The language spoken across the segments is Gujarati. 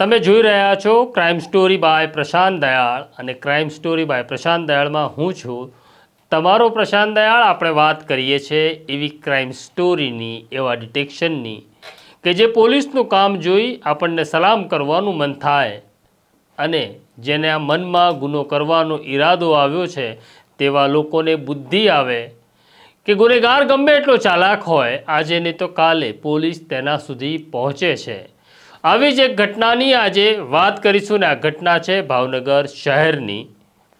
તમે જોઈ રહ્યા છો crime story by Prashant Dayal અને ક્રાઇમ સ્ટોરી બાય પ્રશાંત દયાળમાં હું છું. તમારો પ્રશાંત દયાળ, આપણે વાત કરીએ છીએ એવી ક્રાઇમ સ્ટોરીની એવા ડિટેક્શનની કે જે પોલીસનું કામ જોઈ આપણને સલામ કરવાનું મન થાય અને જેને આ મનમાં ગુનો કરવાનો ઈરાદો આવ્યો છે તેવા લોકોને બુદ્ધિ આવે કે ગુનેગાર ગમે એટલો ચાલાક હોય, આજે નહીં તો કાલે પોલીસ તેના સુધી પહોંચે છે. આવી જ એક ઘટનાની આજે વાત કરીશું ને આ ઘટના છે ભાવનગર શહેરની.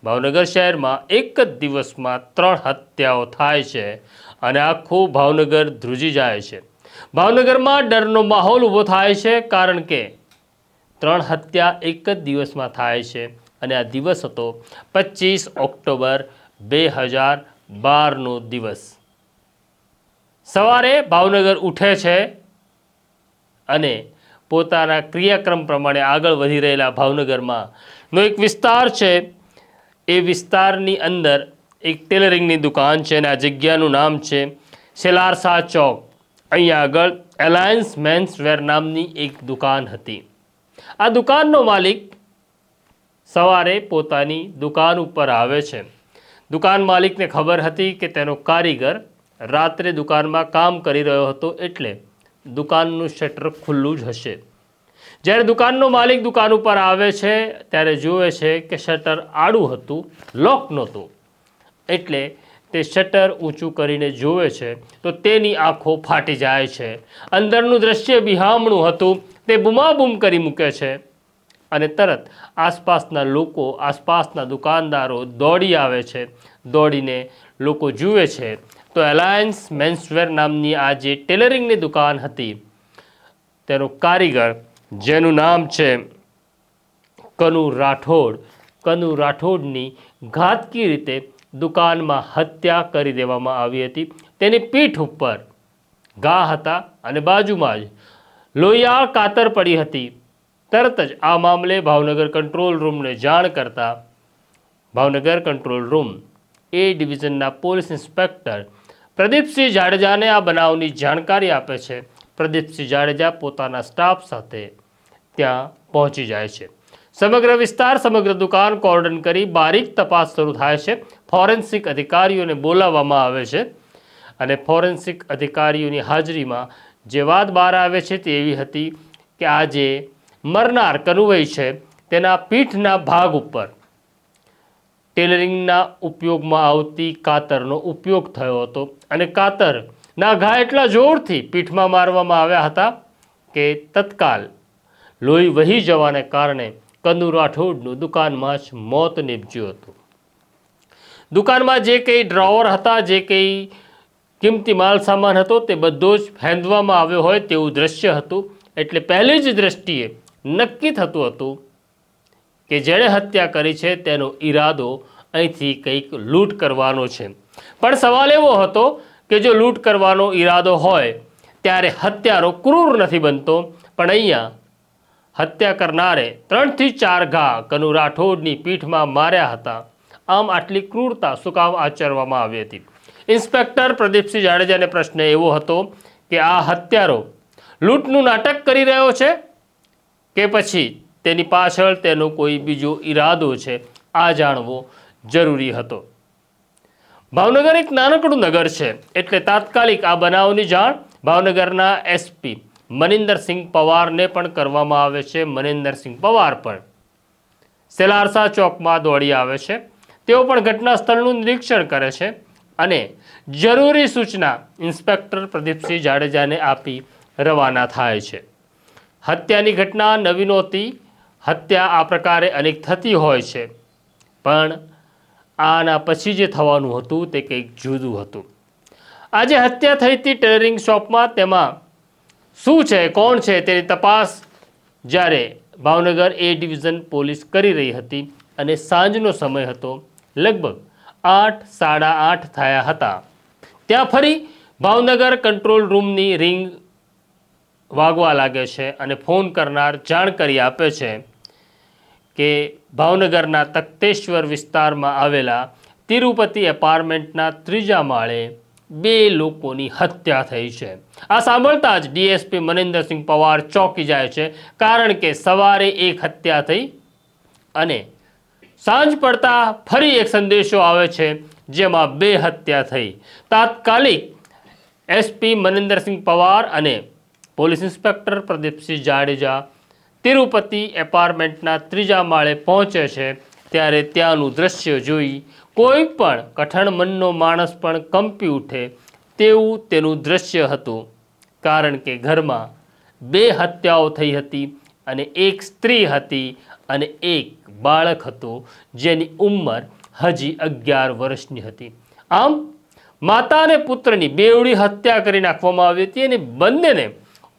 ભાવનગર શહેરમાં એક જ દિવસમાં ત્રણ હત્યાઓ થાય છે અને આખું ભાવનગર ધ્રુજી જાય છે. ભાવનગરમાં ડરનો માહોલ ઊભો થાય છે કારણ કે ત્રણ હત્યા એક જ દિવસમાં થાય છે અને આ દિવસ હતો પચીસ ઓક્ટોબર બે હજાર બારનો દિવસ. સવારે ભાવનગર ઉઠે છે અને પોતાના ક્રિયાક્રમ પ્રમાણે આગળ વધી રહેલા ભાવનગરમાં. નો એક વિસ્તાર છે, એ વિસ્તારની અંદર એક ટેલરિંગની દુકાન છે અને આ જગ્યાનું નામ છે સેલારસા ચોક. અહીંયા આગળ એલાયન્સ મેન્સ વેર નામની એક દુકાન હતી. આ દુકાનનો માલિક સવારે પોતાની દુકાન ઉપર આવે છે. દુકાન માલિકને ખબર હતી કે તેનો કારીગર રાત્રે દુકાનમાં કામ કરી રહ્યો હતો એટલે દુકાનનું શટર ખુલ્લું જ હશે. જ્યારે દુકાનનો માલિક દુકાન ઉપર આવે છે, ત્યારે જુએ છે કે શટર આડું હતું, લોક નહોતું. એટલે તે શટર ઊંચું કરીને જુએ છે, તો તેની આંખો ફાટી જાય છે. અંદરનું દ્રશ્ય બિહામણું હતું, તે બૂમાબૂમ કરી મૂકે છે. અને તરત આસપાસના લોકો, આસપાસના દુકાનદારો દોડી આવે છે. દોડીને લોકો જુએ છે તો એલાયન્સ મેન્સવેર નામની આ જે ટેલરિંગની દુકાન હતી, તેનો કારીગર, જેનું નામ છે કનુ રાઠોડ, કનુ રાઠોડની ઘાતકી રીતે દુકાનમાં હત્યા કરી દેવામાં આવી હતી. તેની પીઠ ઉપર ઘા હતા અને બાજુમાં જ લોહિયાળ કાતર પડી હતી. તરત જ આ મામલે ભાવનગર કંટ્રોલ રૂમને જાણ કરતા ભાવનગર કંટ્રોલ રૂમ એ ડિવિઝનના પોલીસ ઇન્સ્પેક્ટર પ્રદીપસિંહ જાડેજાને આ બનાવની જાણકારી આપે છે. પ્રદીપસિંહ જાડેજા પોતાના સ્ટાફ સાથે ત્યાં પહોંચી જાય છે. સમગ્ર વિસ્તાર, સમગ્ર દુકાન કોર્ડન કરી બારીક તપાસ શરૂ થાય છે. ફોરેન્સિક અધિકારીઓને બોલાવવામાં આવે છે અને ફોરેન્સિક અધિકારીઓની હાજરીમાં જે વાત બહાર આવે છે તે એવી હતી કે આ જે મરનાર કનુભાઈ છે તેના પીઠના ભાગ ઉપર ટેલરિંગના ઉપયોગમાં આવતી કાતરનો ઉપયોગ થયો હતો. અને કાતરના ઘા એટલા જોરથી પીઠમાં મારવામાં આવ્યા હતા કે તત્કાલ લોહી વહી જવાને કારણે કંદુ રાઠોડનું દુકાનમાં જ મોત નીપજ્યું હતું. દુકાનમાં જે કંઈ ડ્રોવર હતા, જે કંઈ કિંમતી માલ સામાન હતો, તે બધો જ ફેંદવામાં આવ્યો હોય તેવું દ્રશ્ય હતું. એટલે પહેલી જ દ્રષ્ટિએ નક્કી થતું હતું કે જેણે હત્યા કરી છે તેનો ઈરાદો અહીંથી કંઈક લૂંટ કરવાનો છે. પણ સવાલ એવો હતો કે જો લૂંટ કરવાનો ઈરાદો હોય, ત્યારે હત્યારો ક્રૂર નથી બનતો. પણ અહીંયા હત્યા કરનારે ત્રણથી ચાર ઘા કનુ રાઠોડની પીઠમાં માર્યા હતા. આમ આટલી ક્રૂરતા શું કામ આચરવામાં આવી હતી? ઇન્સ્પેક્ટર પ્રદીપસિંહ જાડેજાને પ્રશ્ન એવો હતો કે આ હત્યારો લૂંટનું નાટક કરી રહ્યો છે કે પછી તેની પાછળ તેનો કોઈ બીજો ઈરાદો છે, આ જાણવો જરૂરી હતો. ભાવનગર એક નાનકડું નગર છે, એટલે તાત્કાલિક આ બનાવની જાણ ભાવનગરના એસપી મનિન્દરસિંહ પવારને પણ કરવામાં આવે છે, મનિન્દરસિંહ પવાર પણ. સેલારસા ચોકમાં દોડી આવે છે. તેઓ પણ ઘટના સ્થળનું નિરીક્ષણ કરે છે અને જરૂરી સૂચના ઇન્સ્પેક્ટર પ્રદીપસિંહ જાડેજાને આપી રવાના થાય છે. હત્યાની ઘટના નવી નહોતી હત્યા આ પ્રકારે અનેક થતી હોય છે. પણ આના પછી જે થવાનું હતું તે કંઈક જુદું હતું. આજે હત્યા થઈ હતી ટેલરિંગ શોપમાં. તેમાં શું છે? કોણ છે? તેની તપાસ જ્યારે ભાવનગર એ ડિવિઝન પોલીસ કરી રહી હતી અને સાંજનો સમય હતો, લગભગ આઠ, સાડા આઠ થયા હતા. ત્યાં ફરી ભાવનગર કંટ્રોલ રૂમની રિંગ વાગવા લાગે છે અને ફોન કરનાર જાણકારી આપે છે કે ભાવનગરના તખતેશ્વર વિસ્તારમાં આવેલા તિરુપતિ એપાર્ટમેન્ટના ત્રીજા માળે બે લોકોની હત્યા થઈ છે. આ સાંભળતા જ ડીએસપી મનિન્દ્રસિંહ પવાર ચોંકી જાય છે કારણ કે સવારે એક હત્યા થઈ અને સાંજ પડતા ફરી એક સંદેશો આવે છે જેમાં બે હત્યા થઈ. તાત્કાલિક એસપી મનિન્દ્રસિંહ પવાર અને પોલીસ ઇન્સ્પેક્ટર પ્રદીપસિંહ જાડેજા તિરુપતિ એપાર્ટમેન્ટના ત્રીજા માળે પહોંચે છે, ત્યારે ત્યાંનું દ્રશ્ય જોઈ કોઈ પણ કઠણ મનનો માણસ પણ કંપી ઉઠે તેવું તેનું દ્રશ્ય હતું. કારણ કે ઘરમાં બે હત્યાઓ થઈ હતી અને એક સ્ત્રી હતી અને એક બાળક હતું, જેની ઉંમર હજી અગિયાર વર્ષની હતી. આમ, માતા અને પુત્રની બેવડી હત્યા કરી નાખવામાં આવી હતી અને બંનેને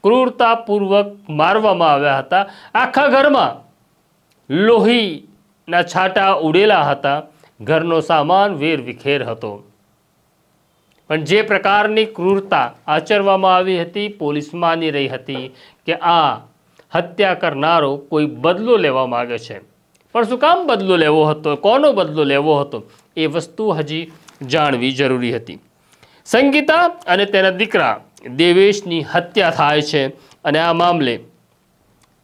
ક્રૂરતાપૂર્વક મારવામાં આવ્યા હતા. આખા ઘરમાં લોહીના છાંટા ઉડેલા હતા. ઘરનો સામાન વેર વિખેર હતો. પણ જે પ્રકારની ક્રૂરતા આચરવામાં આવી હતી, પોલીસ માની રહી હતી કે આ હત્યા કરનારો કોઈ બદલો લેવા માગે છે. પણ શું કામ બદલો લેવો હતો? કોનો બદલો લેવો હતો? એ વસ્તુ હજી જાણવી જરૂરી હતી. સંગીતા અને તેના દીકરા દેવેશની હત્યા થાય છે અને આ મામલે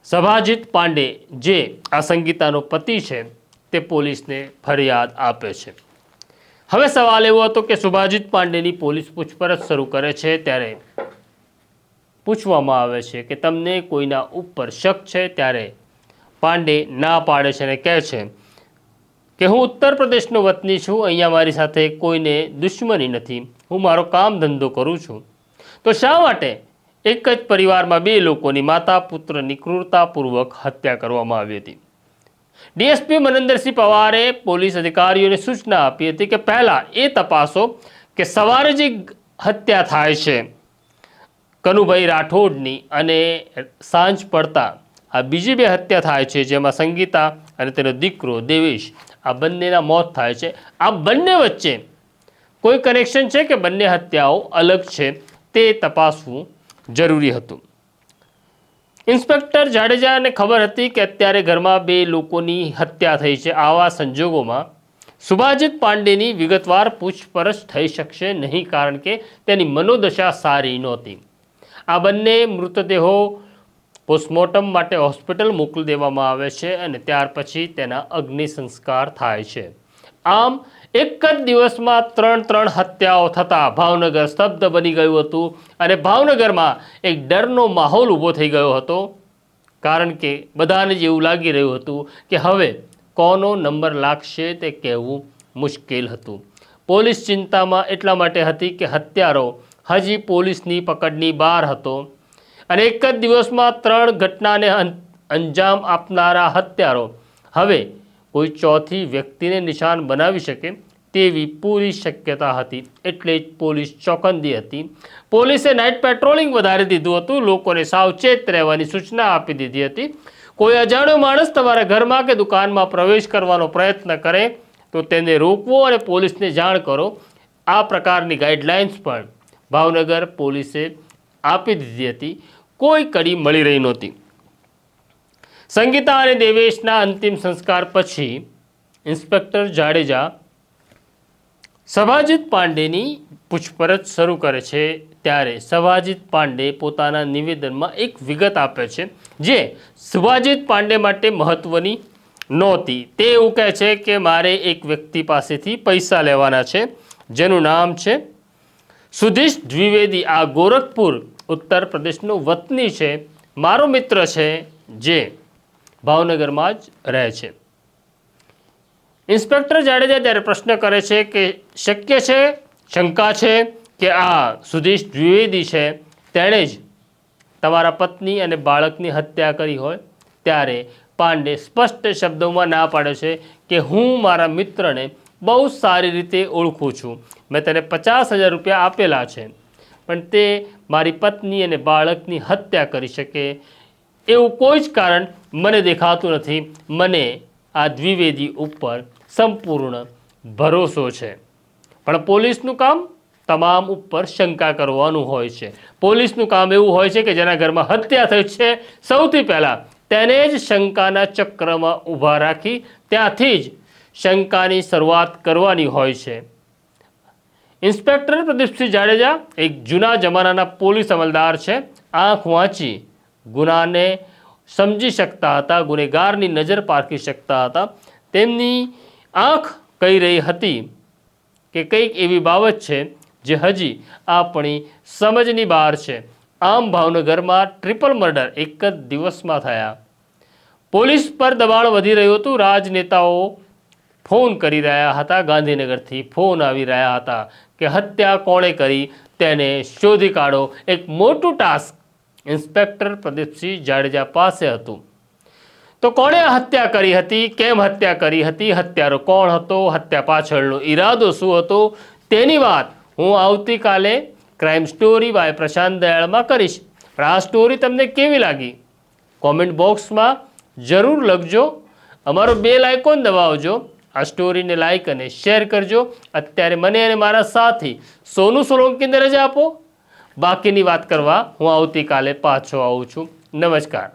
સભાજીત પાંડે જે આ સંગીતાનો પતિ છે તે પોલીસને ફરિયાદ આપે છે. હવે સવાલ એવો હતો કે સુભાજીત પાંડેની પોલીસ પૂછપરછ શરૂ કરે છે ત્યારે પૂછવામાં આવે છે કે તમને કોઈના ઉપર શક છે ત્યારે પાંડે ના પાડે છે અને કહે છે કે હું ઉત્તર પ્રદેશનો વતની છું, અહીંયા મારી સાથે કોઈને દુશ્મની નથી. હું મારો કામ ધંધો કરું છું. તો શા માટે એક જ પરિવારમાં બે લોકોની માતા પુત્રની ક્રૂરતાપૂર્વક હત્યા કરવામાં આવી હતી? ડીએસપી મનિન્દરસિંહ પવારે પોલીસ અધિકારીઓને સૂચના આપી હતી કે પહેલાં એ તપાસો કે સવારે જે હત્યા થાય છે, કનુભાઈ રાઠોડની અને સાંજ પડતા આ બીજી બે હત્યા થાય છે, જેમાં સંગીતા અને તેનો દીકરો દેવેશ, આ બંનેના મોત થાય છે. આ બંને વચ્ચે કોઈ કનેક્શન છે કે બંને હત્યાઓ અલગ છે? તે તપાસવું જરૂરી હતું. ઇન્સ્પેક્ટર જાડેજાને ખબર હતી કે અત્યારે ઘરમાં બે લોકોની હત્યા થઈ છે. આવા સંજોગોમાં સુભાજિત પાંડેની વિગતવાર પૂછપરછ થઈ શકશે નહીં કારણ કે તેની મનોદશા સારી નહોતી. આ બંને મૃતદેહો પોસ્ટમોર્ટમ માટે હોસ્પિટલ મોકલી દેવામાં આવે છે અને ત્યાર પછી તેના અગ્નિ સંસ્કાર થાય છે. આમ એક જ દિવસમાં ત્રણ ત્રણ હત્યાઓ થતાં ભાવનગર સ્તબ્ધ બની ગયું હતું અને ભાવનગરમાં એક ડરનો માહોલ ઊભો થઈ ગયો હતો. કારણ કે બધાને જ એવું લાગી રહ્યું હતું કે હવે કોનો નંબર લાગશે તે કહેવું મુશ્કેલ હતું. પોલીસ ચિંતામાં એટલા માટે હતી કે હત્યારો હજી પોલીસની પકડની બહાર હતો અને એક જ દિવસમાં ત્રણ ઘટનાને અંજામ આપનારા હત્યારો હવે કોઈ ચોથી વ્યક્તિને નિશાન બનાવી શકે તેવી પૂરી શક્યતા હતી. એટલે જ પોલીસ ચોકંદી હતી. પોલીસે નાઇટ પેટ્રોલિંગ વધારી દીધું હતું. લોકોને સાવચેત રહેવાની સૂચના આપી દીધી હતી. કોઈ અજાણ્યો માણસ તમારા ઘરમાં કે દુકાનમાં પ્રવેશ કરવાનો પ્રયત્ન કરે તો તેને રોકવો અને પોલીસને જાણ કરો. આ પ્રકારની ગાઈડલાઇન્સ પણ ભાવનગર પોલીસે આપી દીધી હતી. કોઈ કડી મળી રહી નહોતી. સંગીતા અને દેવેશના અંતિમ સંસ્કાર પછી ઇન્સ્પેક્ટર જાડેજા સભાજીત પાંડેની પૂછપરછ શરૂ કરે છે. ત્યારે સભાજીત પાંડે પોતાના નિવેદનમાં એક વિગત આપે છે જે સુભાજીત પાંડે માટે મહત્વની નહોતી. તે એવું કહે છે કે મારે એક વ્યક્તિ પાસેથી પૈસા લેવાના છે, જેનું નામ છે સુધીશ દ્વિવેદી. આ ગોરખપુર ઉત્તર પ્રદેશનો વતની છે. મારો મિત્ર છે જે ભાવનગરમાં જ રહે છે. ઇન્સ્પેક્ટર જાડેજા ત્યારે પ્રશ્ન કરે છે કે શક્ય છે, શંકા છે કે આ સુધીશ દ્વિવેદી છે? તેણે જ તમારા પત્ની અને બાળકની હત્યા કરી હોય ત્યારે પાંડે સ્પષ્ટ શબ્દોમાં ના પાડે છે કે હું મારા મિત્રને બહુ સારી રીતે ઓળખું છું. મેં તેને પચાસ હજાર રૂપિયા આપેલા છે. પણ તે મારી પત્ની અને બાળકની હત્યા કરી શકે. એવું કોઈ જ કારણ મને દેખાતું નથી. મને આ દ્વિવેદી ઉપર સંપૂર્ણ ભરોસો છે. પણ પોલીસનું કામ તમામ ઉપર શંકા કરવાનું હોય છે. પોલીસનું કામ એવું હોય છે કે જેના ઘરમાં હત્યા થઈ છે. સૌથી પહેલાં તેને જ શંકાના ચક્રમાં ઊભા રાખી ત્યાંથી જ શંકાની શરૂઆત કરવાની હોય છે. ઇન્સ્પેક્ટર પ્રદીપસિંહ જાડેજા એક જૂના જમાનાના પોલીસ અમલદાર છે. આંખ વાંચી ગુનાને સમજી શકતા હતા, ગુનેગારની નજર પારખી શકતા હતા. તેમની આંખ કહી રહી હતી કે કંઈક એવી બાબત છે જે હજી આપણી સમજની બહાર છે. આમ ભાવનગરમાં ટ્રિપલ મર્ડર એક જ દિવસમાં થયા. પોલીસ પર દબાણ વધી રહ્યું હતું. રાજનેતાઓ ફોન કરી રહ્યા હતા. ગાંધીનગરથી ફોન આવી રહ્યા હતા કે હત્યા કોણે કરી? તેને શોધી કાઢો. એક મોટું ટાસ્ક ઇન્સ્પેક્ટર પ્રદીપસિંહ જાડેજા પાસે હતું. તો કોણે હત્યા કરી હતી? કેમ હત્યા કરી હતી? હત્યારો કોણ હતો? હત્યા પાછળનો ઈરાદો શું હતો? તેની વાત હું આવતીકાલે ક્રાઇમ સ્ટોરી બાય પ્રશાંત દયાળમાં કરીશ. પણ આ સ્ટોરી તમને કેવી લાગી? કોમેન્ટ બોક્સમાં જરૂર લખજો. અમારો બે લાઇકોન દબાવજો. આ સ્ટોરીને લાઇક અને શેર કરજો. અત્યારે મને અને મારા સાથી સોનુ સોલંકીને રજા આપો. બાકીની વાત કરવા હું આવતીકાલે પાછો આવું છું. નમસ્કાર.